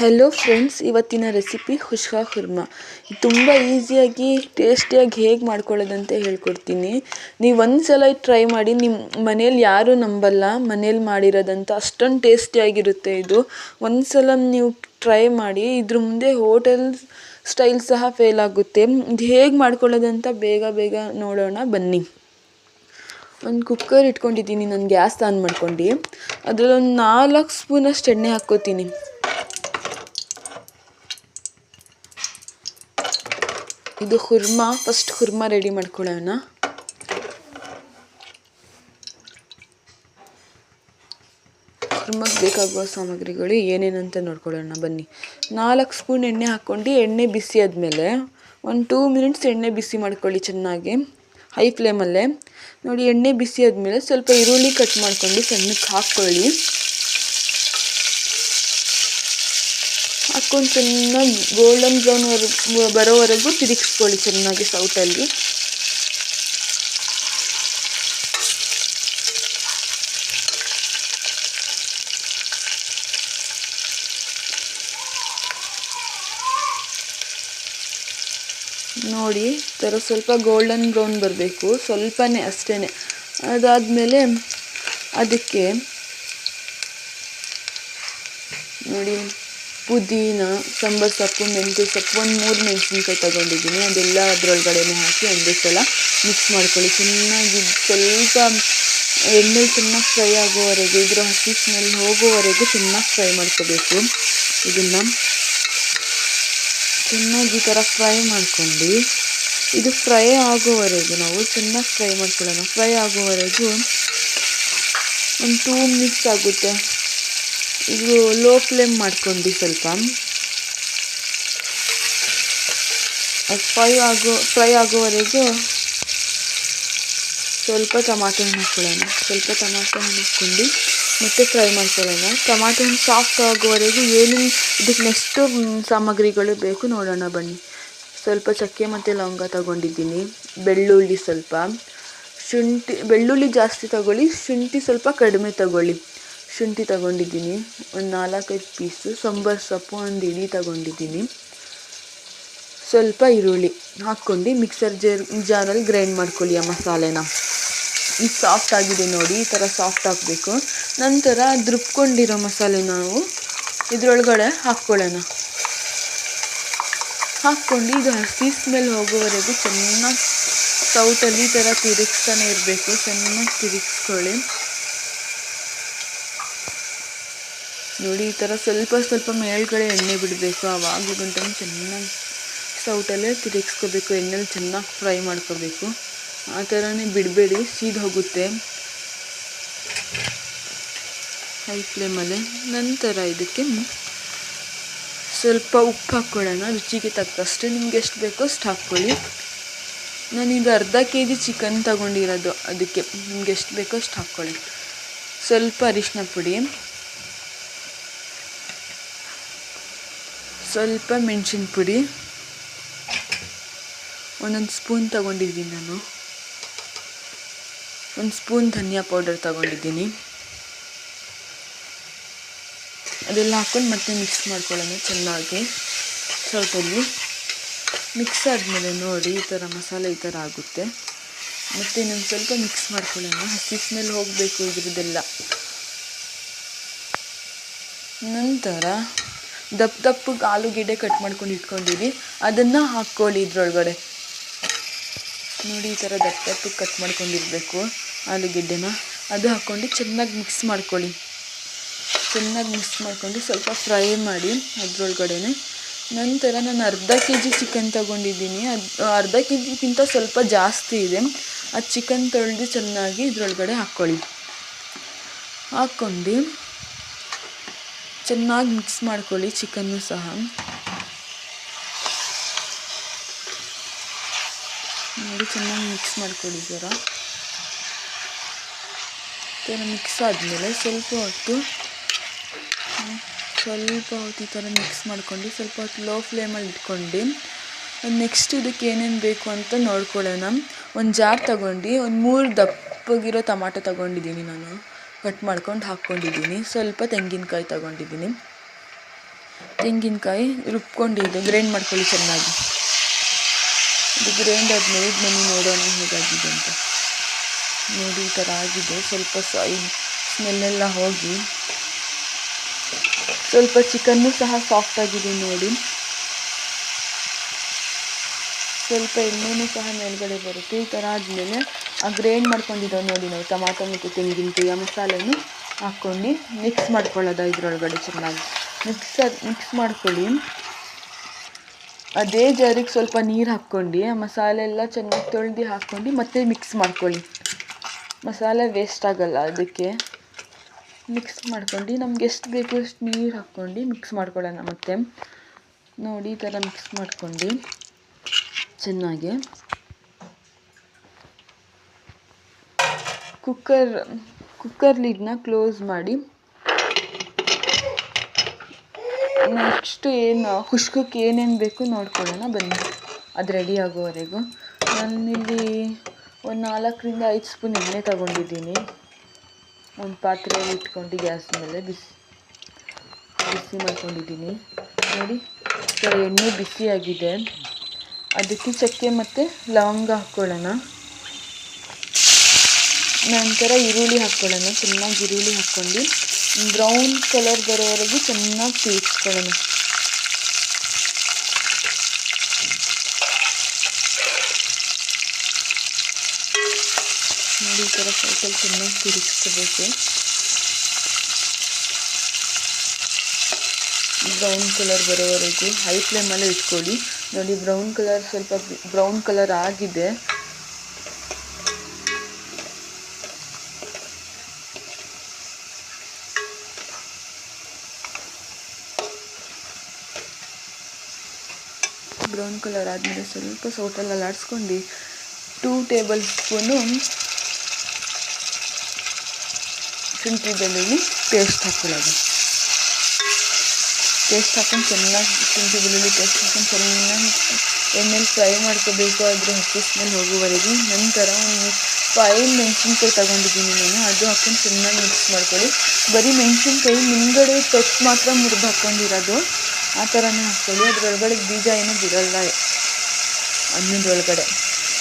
Hello friends ಇವತ್ತಿನ recipe khushka ಹುರ್ಮ ತುಂಬ ಈಸಿಯಾಗಿ ಟೇಸ್ಟಿಯಾಗಿ ಹೇಗೆ ಮಾಡ್ಕೊಳ್ಳೋದಂತ ಹೇಳ್ಕೊಡ್ತೀನಿ. ನೀವು ಒಂದು ಸಲ ಟ್ರೈ ಮಾಡಿ ನಿಮ್ಮ ಮನೇಲಿ ಯಾರೂ ನಂಬಲ್ಲ, ಮನೇಲಿ ಮಾಡಿರೋದಂತ ಅಷ್ಟೊಂದು ಟೇಸ್ಟಿಯಾಗಿರುತ್ತೆ ಇದು. ಒಂದು ಸಲ ನೀವು ಟ್ರೈ ಮಾಡಿ, ಇದ್ರ ಮುಂದೆ ಹೋಟೆಲ್ ಸ್ಟೈಲ್ ಸಹ ಫೇಲ್ ಆಗುತ್ತೆ. ಇದು ಹೇಗೆ ಮಾಡ್ಕೊಳ್ಳೋದಂತ ಬೇಗ ಬೇಗ ನೋಡೋಣ, ಬನ್ನಿ. ಒಂದು ಕುಕ್ಕರ್ ಇಟ್ಕೊಂಡಿದ್ದೀನಿ, ನಾನು ಗ್ಯಾಸ್ ಆನ್ ಮಾಡ್ಕೊಂಡು. ಅದರಲ್ಲೊಂದು ನಾಲ್ಕು ಸ್ಪೂನಷ್ಟು ಎಣ್ಣೆ ಹಾಕ್ಕೋತೀನಿ. ಇದು ಹುರ್ಮ ಫಸ್ಟ್ ಹುರ್ಮ ರೆಡಿ ಮಾಡ್ಕೊಳ್ಳೋಣ. ಹುರ್ಮಕ್ಕೆ ಬೇಕಾಗುವ ಸಾಮಗ್ರಿಗಳು ಏನೇನಂತ ನೋಡ್ಕೊಳ್ಳೋಣ, ಬನ್ನಿ. ನಾಲ್ಕು ಸ್ಪೂನ್ ಎಣ್ಣೆ ಹಾಕ್ಕೊಂಡು ಎಣ್ಣೆ ಬಿಸಿ ಆದಮೇಲೆ ಒಂದು ಟೂ ಮಿನಿಟ್ಸ್ ಎಣ್ಣೆ ಬಿಸಿ ಮಾಡ್ಕೊಳ್ಳಿ ಚೆನ್ನಾಗಿ ಹೈ ಫ್ಲೇಮಲ್ಲೇ ನೋಡಿ, ಎಣ್ಣೆ ಬಿಸಿ ಆದಮೇಲೆ ಸ್ವಲ್ಪ ಈರುಳ್ಳಿ ಕಟ್ ಮಾಡ್ಕೊಂಡು ಸಣ್ಣಕ್ಕೆ ಹಾಕ್ಕೊಳ್ಳಿ. ಹಾಕ್ಕೊಂಡು ಚೆನ್ನಾಗಿ ಗೋಲ್ಡನ್ ಬ್ರೌನ್ ಬರೋವರೆಗೂ ತಿರುಗಿಸ್ಕೊಳ್ಳಿ ಚೆನ್ನಾಗಿ ಸೌಟಲ್ಲಿ. ನೋಡಿ ಥರ ಸ್ವಲ್ಪ ಗೋಲ್ಡನ್ ಬ್ರೌನ್ ಬರಬೇಕು, ಸ್ವಲ್ಪನೇ ಅಷ್ಟೇ ಅದಾದಮೇಲೆ ಅದಕ್ಕೆ ನೋಡಿ. ಪುದೀನ, ಸಾಂಬಾರು ಸೊಪ್ಪು, ಮೆಂತ್ಯ ಸೊಪ್ಪು ಒಂದು ಮೂರು ಮೆಣಸಿನ್ಕಾಯಿ ತಗೊಂಡಿದ್ದೀನಿ. ಅದೆಲ್ಲ ಅದರೊಳಗಡೆನೆ ಹಾಕಿ ಒಂದೇ ಸಲ ಮಿಕ್ಸ್ ಮಾಡ್ಕೊಳ್ಳಿ. ಚೆನ್ನಾಗಿ ಸ್ವಲ್ಪ ಎಣ್ಣೆ ಚೆನ್ನಾಗಿ ಫ್ರೈ ಆಗೋವರೆಗೂ, ಇದರ ಹಸಿ ಸ್ಮೆಲ್ ಹೋಗೋವರೆಗೂ ಚೆನ್ನಾಗಿ ಫ್ರೈ ಮಾಡ್ಕೋಬೇಕು. ಇದನ್ನು ಚೆನ್ನಾಗಿ ಈ ಥರ ಫ್ರೈ ಮಾಡ್ಕೊಂಡು, ಇದು ಫ್ರೈ ಆಗೋವರೆಗೂ ನಾವು ಚೆನ್ನಾಗಿ ಫ್ರೈ ಮಾಡ್ಕೊಳ್ಳೋಣ. ಫ್ರೈ ಆಗೋವರೆಗೂ ಒಂದು ಟೂ ಮಿನಿಟ್ಸ್ ಆಗುತ್ತೆ. ಇದು ಲೋ ಫ್ಲೇಮ್ ಮಾಡ್ಕೊಂಡು ಸ್ವಲ್ಪ. ಫ್ರೈ ಆಗೋ ಫ್ರೈ ಆಗೋವರೆಗೂ ಸ್ವಲ್ಪ ಟಮಾಟೆ ಹಣ್ಣು ಹಾಕ್ಕೊಳ್ಳೋಣ ಸ್ವಲ್ಪ ಟಮಾಟೆ ಹಣ್ಣು ಹಾಕ್ಕೊಂಡು ಮತ್ತೆ ಫ್ರೈ ಮಾಡ್ಕೊಳ್ಳೋಣ. ಟಮಾಟೆ ಹಣ್ಣು ಸಾಫ್ಟ್ ಆಗೋವರೆಗೂ ಏನೇನು ಇದಕ್ಕೆ ನೆಕ್ಸ್ಟು ಸಾಮಗ್ರಿಗಳು ಬೇಕು ನೋಡೋಣ ಬನ್ನಿ. ಸ್ವಲ್ಪ ಚಕ್ಕೆ ಮತ್ತು ಲವಂಗ ತಗೊಂಡಿದ್ದೀನಿ. ಬೆಳ್ಳುಳ್ಳಿ ಸ್ವಲ್ಪ. ಶುಂಠಿ, ಬೆಳ್ಳುಳ್ಳಿ ಜಾಸ್ತಿ ತಗೊಳ್ಳಿ, ಶುಂಠಿ ಸ್ವಲ್ಪ ಕಡಿಮೆ ತಗೊಳ್ಳಿ. ಶುಂಠಿ ತಗೊಂಡಿದ್ದೀನಿ. ಒಂದು ನಾಲ್ಕೈದು ಪೀಸು ಸಾಂಬಾರು ಸೊಪ್ಪು, ಒಂದು ಇಡೀ ತಗೊಂಡಿದ್ದೀನಿ. ಸ್ವಲ್ಪ ಈರುಳ್ಳಿ ಹಾಕ್ಕೊಂಡು ಮಿಕ್ಸರ್ ಜರ್ ಜಾರಲ್ಲಿ ಗ್ರೈಂಡ್ ಮಾಡ್ಕೊಳ್ಳಿ ಆ ಮಸಾಲೆನ. ಈಗ ಸಾಫ್ಟ್ ಆಗಿದೆ ನೋಡಿ, ಈ ಥರ ಸಾಫ್ಟ್ ಆಗಬೇಕು ನಂತರ ರುಬ್ಕೊಂಡಿರೋ ಮಸಾಲೆ ನಾವು ಇದರೊಳಗಡೆ ಹಾಕ್ಕೊಳ್ಳೋಣ. ಹಾಕ್ಕೊಂಡು ಇದು ಹಸಿ ಸ್ಮೆಲ್ ಹೋಗೋವರೆಗೂ ಚೆನ್ನಾಗಿ ಸೌಟಲ್ಲಿ ಈ ಥರ ತಿರುಗಿಸ್ತಾನೆ ಇರಬೇಕು. ಚೆನ್ನಾಗಿ ತಿರುಗಿಸ್ಕೊಳ್ಳಿ. ನೋಡಿ, ಈ ಥರ ಸ್ವಲ್ಪ ಸ್ವಲ್ಪ ಮೇಲ್ಗಡೆ ಎಣ್ಣೆ ಬಿಡಬೇಕು. ಆವಾಗ ಗಂಟ ಚೆನ್ನಾಗಿ ಸೌಟಲ್ಲೇ ತಿರುಗಿಸ್ಕೋಬೇಕು. ಎಣ್ಣೆಲಿ ಚೆನ್ನಾಗಿ ಫ್ರೈ ಮಾಡ್ಕೋಬೇಕು. ಆ ಥರನೇ ಬಿಡಬೇಡಿ, ಸೀದ್ ಹೋಗುತ್ತೆ. ಹೈ ಫ್ಲೇಮಲ್ಲಿ ನಂತರ ಇದಕ್ಕೆ ಸ್ವಲ್ಪ ಉಪ್ಪು ಹಾಕ್ಕೊಳ್ಳೋಣ. ರುಚಿಗೆ ತಕ್ಕಷ್ಟು ನಿಮ್ಗೆ ಎಷ್ಟು ಬೇಕೋ ಅಷ್ಟು ಹಾಕ್ಕೊಳ್ಳಿ. ನಾನೀಗ ಅರ್ಧ ಕೆ ಜಿ ಚಿಕನ್ ತಗೊಂಡಿರೋದು. ಅದಕ್ಕೆ ನಿಮ್ಗೆ ಎಷ್ಟು ಬೇಕೋ ಅಷ್ಟು ಹಾಕ್ಕೊಳ್ಳಿ. ಸ್ವಲ್ಪ ಅರಿಶಿನ ಪುಡಿ. ಸ್ವಲ್ಪ ಮೆಣಸಿನ ಪುಡಿ, ಒಂದೊಂದು ಸ್ಪೂನ್ ತಗೊಂಡಿದ್ದೀನಿ ನಾನು. ಒಂದು ಸ್ಪೂನ್ ಧನಿಯಾ ಪೌಡರ್ ತಗೊಂಡಿದ್ದೀನಿ. ಅದೆಲ್ಲ ಹಾಕ್ಕೊಂಡು ಮತ್ತೆ ಮಿಕ್ಸ್ ಮಾಡ್ಕೊಳ್ಳೋಣ ಚೆನ್ನಾಗಿ. ಸೌಟಲ್ಲಿ ಮಿಕ್ಸ್ ಆದಮೇಲೆ ನೋಡಿ, ಈ ಥರ ಮಸಾಲೆ ಈ ಥರ ಆಗುತ್ತೆ. ಮತ್ತು ಇನ್ನೊಂದು ಸ್ವಲ್ಪ ಮಿಕ್ಸ್ ಮಾಡ್ಕೊಳ್ಳೋಣ. ಹಸಿ ಸ್ಮೆಲ್ ಹೋಗಬೇಕು ಇದ್ರದ್ದೆಲ್ಲ. ನಂತರ ದಪ್ಪ ದಪ್ಪಗೆ ಆಲೂಗೆಡ್ಡೆ ಕಟ್ ಮಾಡ್ಕೊಂಡು ಇಟ್ಕೊಂಡಿರಿ. ಅದನ್ನು ಹಾಕ್ಕೊಳ್ಳಿ ಇದ್ರೊಳಗಡೆ. ನೋಡಿ ಈ ಥರ ದಪ್ಪ ದಪ್ಪಗೆ ಕಟ್ ಮಾಡ್ಕೊಂಡಿರಬೇಕು ಆಲೂಗೆಡ್ಡೆನ ಅದು ಹಾಕ್ಕೊಂಡು ಚೆನ್ನಾಗಿ ಮಿಕ್ಸ್ ಮಾಡ್ಕೊಳ್ಳಿ. ಚೆನ್ನಾಗಿ ಮಿಕ್ಸ್ ಮಾಡ್ಕೊಂಡು ಸ್ವಲ್ಪ ಫ್ರೈ ಮಾಡಿ ಅದ್ರೊಳಗಡೆ ನಂತರ ನಾನು ಅರ್ಧ ಕೆ ಜಿ ಚಿಕನ್ ತಗೊಂಡಿದ್ದೀನಿ. ಅದು, ಅರ್ಧ ಕೆ ಜಿಗಿಂತ ಸ್ವಲ್ಪ ಜಾಸ್ತಿ ಇದೆ. ಆ ಚಿಕನ್ ತೊಳೆದು ಚೆನ್ನಾಗಿ ಇದರೊಳಗಡೆ ಹಾಕ್ಕೊಳ್ಳಿ. ಹಾಕ್ಕೊಂಡು ಚೆನ್ನಾಗಿ ಮಿಕ್ಸ್ ಮಾಡ್ಕೊಳ್ಳಿ ಚಿಕನ್ನು ಸಹ. ನೋಡಿ ಚೆನ್ನಾಗಿ ಮಿಕ್ಸ್ ಮಾಡ್ಕೊಳ್ಳಿ ಜರ. ಥರ ಮಿಕ್ಸ್ ಆದಮೇಲೆ ಸ್ವಲ್ಪ ಹೊತ್ತು ಸ್ವಲ್ಪ ಹೊತ್ತು ಈ ಥರ ಮಿಕ್ಸ್ ಮಾಡ್ಕೊಂಡು ಸ್ವಲ್ಪ ಹೊತ್ತು ಲೋ ಫ್ಲೇಮಲ್ಲಿ ಇಟ್ಕೊಂಡು ನೆಕ್ಸ್ಟ್ ಇದಕ್ಕೆ ಏನೇನು ಬೇಕು ಅಂತ ನೋಡ್ಕೊಳ್ಳೋಣ. ಒಂದು ಜಾರ್ ತಗೊಂಡು, ಒಂದು ಮೂರು ದಪ್ಪಗಿರೋ ಟಮಾಟೊ ತಗೊಂಡಿದ್ದೀನಿ ನಾನು. ಕಟ್ ಮಾಡ್ಕೊಂಡು ಹಾಕ್ಕೊಂಡಿದ್ದೀನಿ. ಸ್ವಲ್ಪ ತೆಂಗಿನಕಾಯಿ ತಗೊಂಡಿದ್ದೀನಿ. ತೆಂಗಿನಕಾಯಿ ರುಬ್ಕೊಂಡಿದ್ದು ಗ್ರೈಂಡ್ ಮಾಡ್ಕೊಳ್ಳಿ ಚೆನ್ನಾಗಿ. ಇದು ಗ್ರೈಂಡ್ ಆದಮೇಲೆ ಬನ್ನಿ ನೋಡೋಣ ಹೇಗಾಗಿದೆ ಅಂತ. ನೋಡಿ, ಈ ಥರ ಆಗಿದೆ. ಸ್ವಲ್ಪ ಸೈ ಸ್ಮೆಲ್ಲೆಲ್ಲ ಹೋಗಿ. ಸ್ವಲ್ಪ ಚಿಕನ್ನು ಸಹ ಸಾಫ್ಟ್ ಆಗಿದೆ ನೋಡಿ. ಸ್ವಲ್ಪ ಎಣ್ಣೆನೂ ಸಹ ಮೇಲ್ಗಡೆ ಬರುತ್ತೆ. ಈ ಥರ ಆದಮೇಲೆ ಗ್ರೈಂಡ್ ಮಾಡ್ಕೊಂಡಿದ್ದೋ ನೋಡಿ ನಾವು ಟಮಾಟೊ ಮತ್ತು ತೆಂಗಿನಕಾಯಿ, ಆ ಮಸಾಲೆನೂ ಹಾಕ್ಕೊಂಡು ಮಿಕ್ಸ್ ಮಾಡ್ಕೊಳ್ಳೋದು ಇದರೊಳಗಡೆ ಚೆನ್ನಾಗಿ. ಮಿಕ್ಸ್ ಮಿಕ್ಸ್ ಮಾಡ್ಕೊಳ್ಳಿ. ಅದೇ ಜಾರಿಗೆ ಸ್ವಲ್ಪ ನೀರು ಹಾಕ್ಕೊಂಡು, ಆ ಮಸಾಲೆ ಎಲ್ಲ ಚೆನ್ನಾಗಿ ತೊಳೆದು ಹಾಕ್ಕೊಂಡು ಮತ್ತೆ ಮಿಕ್ಸ್ ಮಾಡ್ಕೊಳ್ಳಿ. ಮಸಾಲೆ ವೇಸ್ಟ್ ಆಗಲ್ಲ ಅದಕ್ಕೆ. ಮಿಕ್ಸ್ ಮಾಡ್ಕೊಂಡು, ನಮ್ಗೆ ಎಷ್ಟು ಬೇಕು ಅಷ್ಟು ನೀರು ಹಾಕ್ಕೊಂಡು ಮಿಕ್ಸ್ ಮಾಡ್ಕೊಳ್ಳೋಣ ಮತ್ತೆ. ನೋಡಿ ಈ ಥರ ಮಿಕ್ಸ್ ಮಾಡ್ಕೊಂಡು ಚೆನ್ನಾಗಿ. ಕುಕ್ಕರ್ ಕುಕ್ಕರ್ ಲಿಡ್ನ ಕ್ಲೋಸ್ ಮಾಡಿ. ನೆಕ್ಸ್ಟ್ ಏನು ಹುಷ್ಕಕ್ಕೆ ಏನೇನು ಬೇಕು ನೋಡ್ಕೊಳ್ಳೋಣ, ಬನ್ನಿ. ಅದು ರೆಡಿ ಆಗೋವರೆಗೂ. ನಾನಿಲ್ಲಿ ಒಂದು ನಾಲ್ಕರಿಂದ ಐದು ಸ್ಪೂನ್ ಎಣ್ಣೆ ತಗೊಂಡಿದ್ದೀನಿ. ಒಂದು ಪಾತ್ರೆಯಲ್ಲಿ ಇಟ್ಕೊಂಡು ಗ್ಯಾಸ್ ಮೇಲೆ ಬಿಸಿ ಬಿಸಿ ಮಾಡ್ಕೊಂಡಿದ್ದೀನಿ. ನೋಡಿ ಎಣ್ಣೆ ಬಿಸಿಯಾಗಿದೆ. ಅದಕ್ಕೆ ಚಕ್ಕೆ ಮತ್ತು ಲವಂಗ ಹಾಕ್ಕೊಳ್ಳೋಣ. ನಂತರ ಈರುಳ್ಳಿ ಹಾಕ್ಕೊಳ್ಳೋಣ ಚೆನ್ನಾಗಿ ಈರುಳ್ಳಿ ಹಾಕ್ಕೊಂಡು, ಬ್ರೌನ್ ಕಲರ್ ಬರೋವರೆಗೂ ಚೆನ್ನಾಗಿ ತಿರುಗಿಸ್ಕೊಳ್ಳೋಣ ನೋಡಿ, ಈ ಥರ ಸೈಕಲ್ ಚೆನ್ನಾಗಿ ತಿರುಗಿಸ್ಕೋಬೇಕು. ಬ್ರೌನ್ ಕಲರ್ ಬರೋವರೆಗೂ, ಹೈ ಫ್ಲೇಮಲ್ಲೇ ಇಟ್ಕೊಳ್ಳಿ. ನೋಡಿ, ಬ್ರೌನ್ ಕಲರ್ ಸ್ವಲ್ಪ ಬ್ರೌನ್ ಕಲರ್ ಆಗಿದೆ. ಬ್ರೌನ್ ಕಲರ್ ಆದಮೇಲೆ ಸ್ವಲ್ಪ ಸೋಟಲ್ಲಿ ಆಡಿಸ್ಕೊಂಡು ಟೂ ಟೇಬಲ್ ಸ್ಪೂನು ಶುಂಠಿ ಬೆಳ್ಳುಳ್ಳಿ ಪೇಸ್ಟ್ ಹಾಕ್ಕೊಳ್ಳೋದು. ಪೇಸ್ಟ್ ಹಾಕೊಂಡು ಚೆನ್ನಾಗಿ ಶುಂಠಿ ಬೆಳ್ಳುಳ್ಳಿ ಪೇಸ್ಟ್ ಹಾಕೊಂಡು ಚೆನ್ನಾಗಿ ಎಣ್ಣೆಲಿ ಫ್ರೈ ಮಾಡ್ಕೋಬೇಕು, ಅದ್ರ ಹಸಿ ಸ್ಮೆಲ್ ಹೋಗುವವರೆಗೂ ನಂತರ ಒಂದು ಫೈವ್ ಮೆಣಸಿನ್ಕಾಯಿ ತಗೊಂಡಿದ್ದೀನಿ ನಾನು, ಅದು ಹಾಕೊಂಡು ಚೆನ್ನಾಗಿ ಮಿಕ್ಸ್ ಮಾಡ್ಕೊಳ್ಳಿ. ಬರೀ ಮೆಣಸಿನ್ಕಾಯಿ ಮುಂದ್ಗಡೆ ತೊಟ್ಟು ಮಾತ್ರ ಮುರಿದು ಹಾಕ್ಕೊಂಡಿರೋದು ಆ ಥರನೇ ಹಾಕ್ಕೊಳ್ಳಿ. ಅದರೊಳಗಡೆ ಬೀಜ ಏನೂ ಬಿಡಲ್ಲ. ಅನ್ನದೊಳಗಡೆ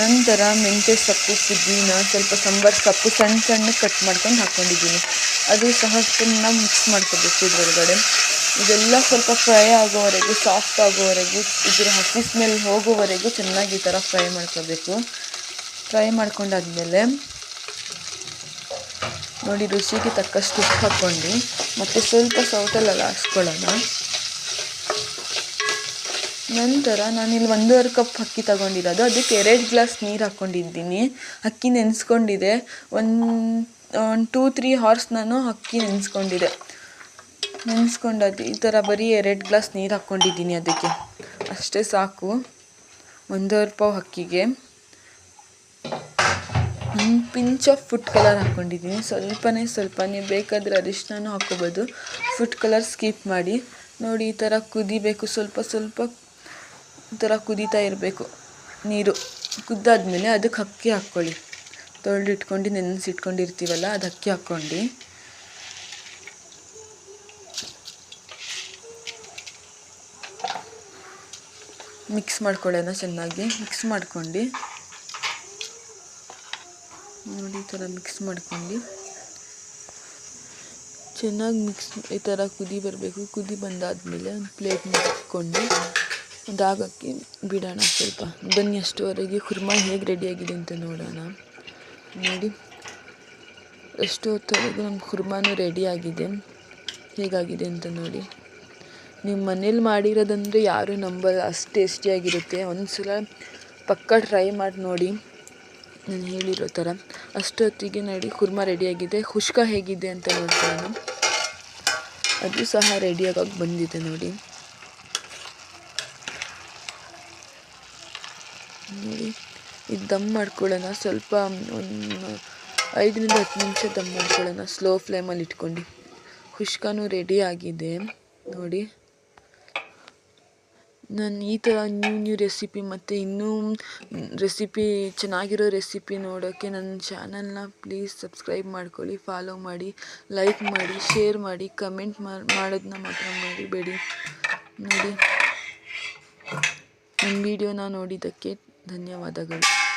ನಂತರ ಮೆಂತ್ಯ ಸೊಪ್ಪು, ಪುದೀನ, ಸ್ವಲ್ಪ ಸಾಂಬಾರು ಸೊಪ್ಪು ಸಣ್ಣ ಸಣ್ಣ ಕಟ್ ಮಾಡ್ಕೊಂಡು ಹಾಕ್ಕೊಂಡಿದ್ದೀನಿ. ಅದು ಸಹ ಚೆನ್ನಾಗಿ ಮಿಕ್ಸ್ ಮಾಡ್ಕೋಬೇಕು ಇದರೊಳಗಡೆ. ಇದೆಲ್ಲ ಸ್ವಲ್ಪ ಫ್ರೈ ಆಗೋವರೆಗೂ ಸಾಫ್ಟ್ ಆಗೋವರೆಗೂ, ಇದರ ಹಸಿ ಸ್ಮೆಲ್ ಹೋಗೋವರೆಗೂ ಚೆನ್ನಾಗಿ ಈ ಥರ ಫ್ರೈ ಮಾಡ್ಕೋಬೇಕು. ಫ್ರೈ ಮಾಡ್ಕೊಂಡಾದ್ಮೇಲೆ ನೋಡಿ, ರುಚಿಗೆ ತಕ್ಕಷ್ಟು ಉಪ್ಪು ಹಾಕ್ಕೊಂಡು, ಮತ್ತು ಸ್ವಲ್ಪ ಸೌಟಲ್ಲೆಲ್ಲ ಹಾಕ್ಸ್ಕೊಳ್ಳೋಣ ನಂತರ ನಾನಿಲ್ಲಿ ಒಂದೂವರೆ ಕಪ್ ಅಕ್ಕಿ ತಗೊಂಡಿರೋದು. ಅದಕ್ಕೆ ಎರಡು ಗ್ಲಾಸ್ ನೀರು ಹಾಕ್ಕೊಂಡಿದ್ದೀನಿ ಅಕ್ಕಿ ನೆನೆಸ್ಕೊಂಡಿದೆ. ಒಂದು ಒಂದು ಟೂ ತ್ರೀ ಹಾರ್ಸ್ ನಾನು ಅಕ್ಕಿ ನೆನೆಸ್ಕೊಂಡಿದ್ದೆ ನೆನೆಸ್ಕೊಂಡದ್ದು ಈ ಥರ ಬರೀ ಎರಡು ಗ್ಲಾಸ್ ನೀರು ಹಾಕ್ಕೊಂಡಿದ್ದೀನಿ ಅದಕ್ಕೆ. ಅಷ್ಟೇ ಸಾಕು. ಒಂದೂವರೆ ಪಾವ್ ಅಕ್ಕಿಗೆ. ಒಂದು ಪಿಂಚ್ ಆಫ್ ಫುಡ್ ಕಲರ್ ಹಾಕ್ಕೊಂಡಿದ್ದೀನಿ ಸ್ವಲ್ಪನೇ ಸ್ವಲ್ಪನೇ ಬೇಕಾದರೆ ಅರಿಶಿನೂ ಹಾಕ್ಕೋಬೋದು ಫುಡ್ ಕಲರ್ ಸ್ಕಿಪ್ ಮಾಡಿ. ನೋಡಿ ಈ ಥರ ಕುದಿಬೇಕು. ಸ್ವಲ್ಪ ಸ್ವಲ್ಪ ಥರ ಕುದೀತಾ ಇರಬೇಕು. ನೀರು ಕುದ್ದಾದ್ಮೇಲೆ ಅದಕ್ಕೆ ಅಕ್ಕಿ ಹಾಕ್ಕೊಳ್ಳಿ. ತೊಳೆದು ಇಟ್ಕೊಂಡು ನೆನೆಸಿಟ್ಕೊಂಡಿರ್ತೀವಲ್ಲ, ಅದು ಅಕ್ಕಿ ಹಾಕ್ಕೊಂಡು. ಮಿಕ್ಸ್ ಮಾಡ್ಕೊಳ್ಳೋಣ ಚೆನ್ನಾಗಿ. ಮಿಕ್ಸ್ ಮಾಡ್ಕೊಂಡು. ನೋಡಿ, ಈ ಥರ ಮಿಕ್ಸ್ ಮಾಡ್ಕೊಂಡು. ಚೆನ್ನಾಗಿ ಮಿಕ್ಸ್ ಈ ಥರ ಕುದಿ ಬರಬೇಕು. ಕುದಿ ಬಂದಾದಮೇಲೆ ಒಂದು ಪ್ಲೇಟ್ ಮುಚ್ಕೊಂಡು ಒಂದು ಆಗಕ್ಕೆ ಬಿಡೋಣ ಸ್ವಲ್ಪ. ಬನ್ನಿ ಅಷ್ಟುವರೆಗೆ ಕುರ್ಮಾ ಹೇಗೆ ರೆಡಿಯಾಗಿದೆ ಅಂತ ನೋಡೋಣ. ನೋಡಿ. ಎಷ್ಟು ಹೊತ್ತವರೆಗೂ ನಮ್ಮ ಕುರ್ಮಾನು ರೆಡಿಯಾಗಿದೆ. ಹೇಗಾಗಿದೆ ಅಂತ ನೋಡಿ. ನೀವು ಮನೇಲಿ ಮಾಡಿರೋದಂದರೆ ಯಾರೂ ನಂಬಲ್ಲ. ಅಷ್ಟು ಟೇಸ್ಟಿಯಾಗಿರುತ್ತೆ. ಒಂದು ಸಲ ಪಕ್ಕ ಟ್ರೈ ಮಾಡಿ ನೋಡಿ. ನಾನು ಹೇಳಿರೋ ಥರ. ಅಷ್ಟೊತ್ತಿಗೆ ನೋಡಿ ಕುರ್ಮಾ ರೆಡಿಯಾಗಿದೆ. ಖುಷ್ಕ ಹೇಗಿದೆ ಅಂತ ನೋಡ್ತೇನೆ ಅದು ಸಹ ರೆಡಿಯಾಗಿ ಬಂದಿದೆ ನೋಡಿ. ನೋಡಿ. ಇದು ದಮ್ ಮಾಡ್ಕೊಳ್ಳೋಣ. ಸ್ವಲ್ಪ ಒಂದು ಐದರಿಂದ ಹತ್ತು ನಿಮಿಷ ದಮ್ ಮಾಡ್ಕೊಳ್ಳೋಣ. ಸ್ಲೋ ಫ್ಲೇಮಲ್ಲಿ ಇಟ್ಕೊಂಡು. ಖುಷ್ಕಾನು ರೆಡಿ ಆಗಿದೆ. ನೋಡಿ. ನಾನು ಈ ಥರ ನ್ಯೂ ನ್ಯೂ ರೆಸಿಪಿ ಮತ್ತು ಇನ್ನೂ ರೆಸಿಪಿ ಚೆನ್ನಾಗಿರೋ ರೆಸಿಪಿ ನೋಡೋಕ್ಕೆ ನನ್ನ ಚಾನಲ್ನ ಪ್ಲೀಸ್ ಸಬ್ಸ್ಕ್ರೈಬ್ ಮಾಡ್ಕೊಳ್ಳಿ ಫಾಲೋ ಮಾಡಿ ಲೈಕ್ ಮಾಡಿ ಶೇರ್ ಮಾಡಿ ಕಮೆಂಟ್ ಮಾಡೋದನ್ನ ಮಾತ್ರ ಮಾಡಿಬೇಡಿ ನೋಡಿ. ನನ್ನ ವಿಡಿಯೋನ ನೋಡಿದ್ದಕ್ಕೆ ಧನ್ಯವಾದಗಳು.